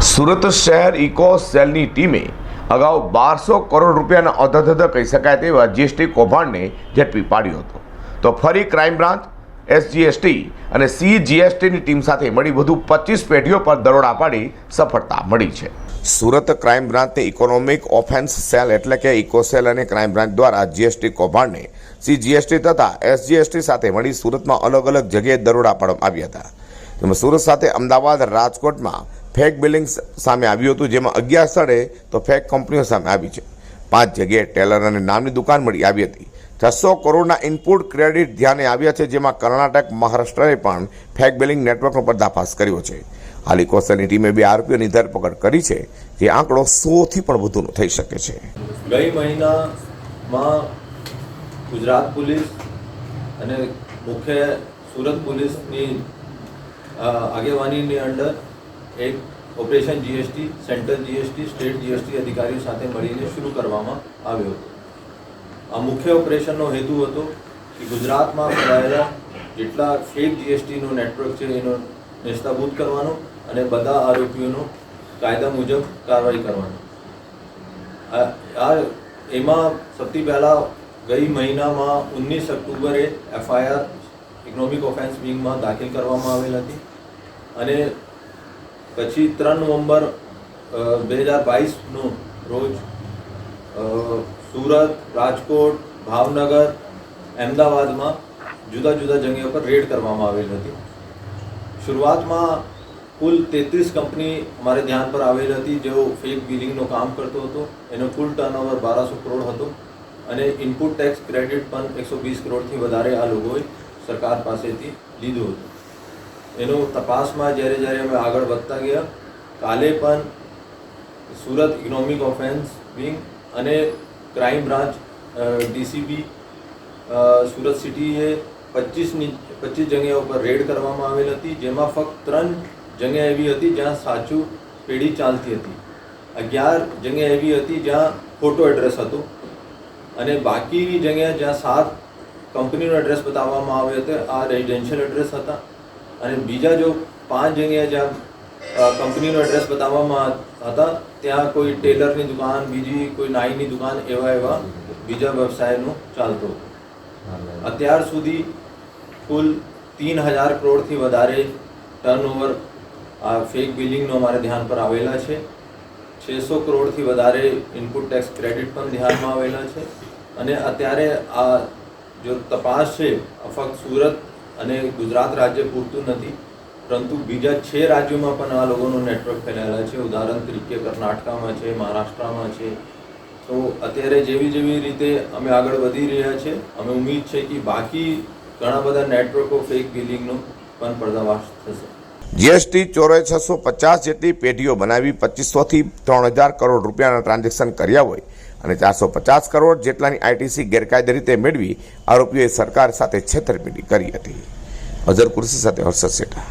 સુરત શહેર ઇકો સેલની ટીમે અગાઉ બારસો કરોડ રૂપિયાના અધધધ કહી શકાય તેવા જીએસટી કૌભાંડને ઝડપી પાડ્યો હતો. તો ફરી ક્રાઇમ બ્રાન્ચ, એસજીએસટી અને સીજીએસટીની ટીમ સાથે મળી વધુ પચીસ પેઢીઓ પર દરોડા પાડી સફળતા મળી છે. સુરત ક્રાઇમ બ્રાન્ચની ઇકોનોમિક ઓફેન્સ સેલ એટલે કે ઇકો સેલ અને ક્રાઇમ બ્રાન્ચ દ્વારા જીએસટી કૌભાંડને સીજીએસટી તથા એસજીએસટી સાથે મળી સુરતમાં અલગ અલગ જગ્યાએ દરોડા પાડવામાં આવ્યા હતા. તેમાં સુરત સાથે અમદાવાદ, રાજકોટમાં ફેક બિલિંગ સામે આવ્યું હતું, જેમાં અગિયાર સ્થળે તો ફેક કંપનીઓ સામે આવી છે. પાંચ જગ્યાએ ટેલર અને નામની દુકાન મળી આવી હતી. છસો કરોડના ઇનપુટ ક્રેડિટ ધ્યાને આવ્યા છે, જેમાં કર્ણાટક મહારાષ્ટ્રએ પણ ફેક બિલિંગ નેટવર્કનો પર્દાફાશ કર્યો છે. હાલી ઇકોસેલની ટીમે બે આરોપીઓની ધરપકડ કરી છે, જે આંકડો સોથી પણ વધુનો થઈ શકે છે. ગઈ મહિનામાં ગુજરાત પોલીસ અને મુખ્ય સુરત પોલીસની આગેવાનીની અંડર એક operation GST central GST state GST અધિકારીઓ સાથે મળીને શરૂ કરવામાં આવ્યો હતો. આ મુખ્ય ઓપરેશનનો હેતુ હતો કે ગુજરાતમાં ફેલાયેલા જેટલા ફેક જીએસટીનું નેટવર્ક છે, એનો નિસ્તાબૂત કરવાનો અને બધા આરોપીઓનો કાયદા મુજબ કાર્યવાહી કરવાનો. આ એમાં સૌથી પહેલાં ગઈ મહિનામાં ઓગણીસ ઓક્ટોબરે એફઆઈઆર ઇકોનોમિક ઓફેન્સ વિંગમાં દાખલ કરવામાં આવેલ હતી. અને પછી ત્રણ નવેમ્બર બે હજાર બાવીસનું રોજ સુરત, રાજકોટ, ભાવનગર, અમદાવાદમાં જુદા જુદા જગ્યા પર રેડ કરવામાં આવેલ હતી. શરૂઆતમાં કુલ તેત્રીસ કંપની અમારે ધ્યાન પર આવેલ હતી, જેઓ ફેક બિલિંગનું કામ કરતો હતો. એનો કુલ ટર્નઓવર બારસો કરોડ હતો અને ઇનપુટ ટેક્સ ક્રેડિટ પણ એકસો વીસ કરોડથી વધારે આ લોકોએ સરકાર પાસેથી લીધું હતું. એનો તપાસમાં જ્યારે જ્યારે અમે આગળ વધતા ગયા, કાલે પણ સુરત ઇકોનોમિક ઓફેન્સ વિંગ અને ક્રાઇમ બ્રાન્ચ ડીસીબી સુરત સિટીએ પચીસની, પચીસ જગ્યા ઉપર રેડ કરવામાં આવેલ હતી, જેમાં ફક્ત ત્રણ જગ્યા એવી હતી જ્યાં સાચું પેઢી ચાલતી હતી. અગિયાર જગ્યા એવી હતી જ્યાં ખોટો એડ્રેસ હતો અને બાકીની જગ્યા જ્યાં સાત કંપનીનો એડ્રેસ બતાવવામાં આવ્યો હતો, આ રેઝિડેન્શિયલ એડ્રેસ હતા. અને બીજા જો પાંચ જગ્યાએ જ્યાં કંપનીનો એડ્રેસ બતાવવામાં હતા, ત્યાં કોઈ ટેલરની દુકાન, બીજી કોઈ નાઈની દુકાન, એવા એવા બીજા વ્યવસાયનું ચાલતો અત્યાર સુધી કુલ તીન હજાર કરોડથી વધારે ટર્નઓવર આ ફેક બિલિંગનો અમારે ધ્યાન પર આવેલા છે. છસો કરોડથી વધારે ઇનપુટ ટેક્સ ક્રેડિટ પણ ધ્યાનમાં આવેલા છે. અને અત્યારે આ જો તપાસ છે ફક્ત સુરત અને ગુજરાત રાજ્ય પૂરતું નથી, પરંતુ બીજા છ રાજ્યોમાં પણ આ લોકોનું નેટવર્ક ફેલાયેલા છે. ઉદાહરણ તરીકે કર્ણાટકામાં છે, મહારાષ્ટ્રમાં છે. તો અત્યારે જેવી જેવી રીતે અમે આગળ વધી રહ્યા છે, અમે ઉમ્મીદ છે કે બાકી ઘણા બધા નેટવર્કો ફેક બિલિંગનો પણ પર્દાફાશ થશે. જીએસટી ચોરે છસો પચાસ જેટલી પેઢીઓ બનાવી પચીસોથી ત્રણ હજાર કરોડ રૂપિયાના ટ્રાન્ઝેક્શન કર્યા હોય અને ચારસો પચાસ કરોડ જેટલાની આઈટીસી ગેરકાયદે રીતે મેળવી આરોપીઓએ સરકાર સાથે છેતરપિંડી કરી હતી. અઝર કુર્સી સાથે હર્ષદ શેઠા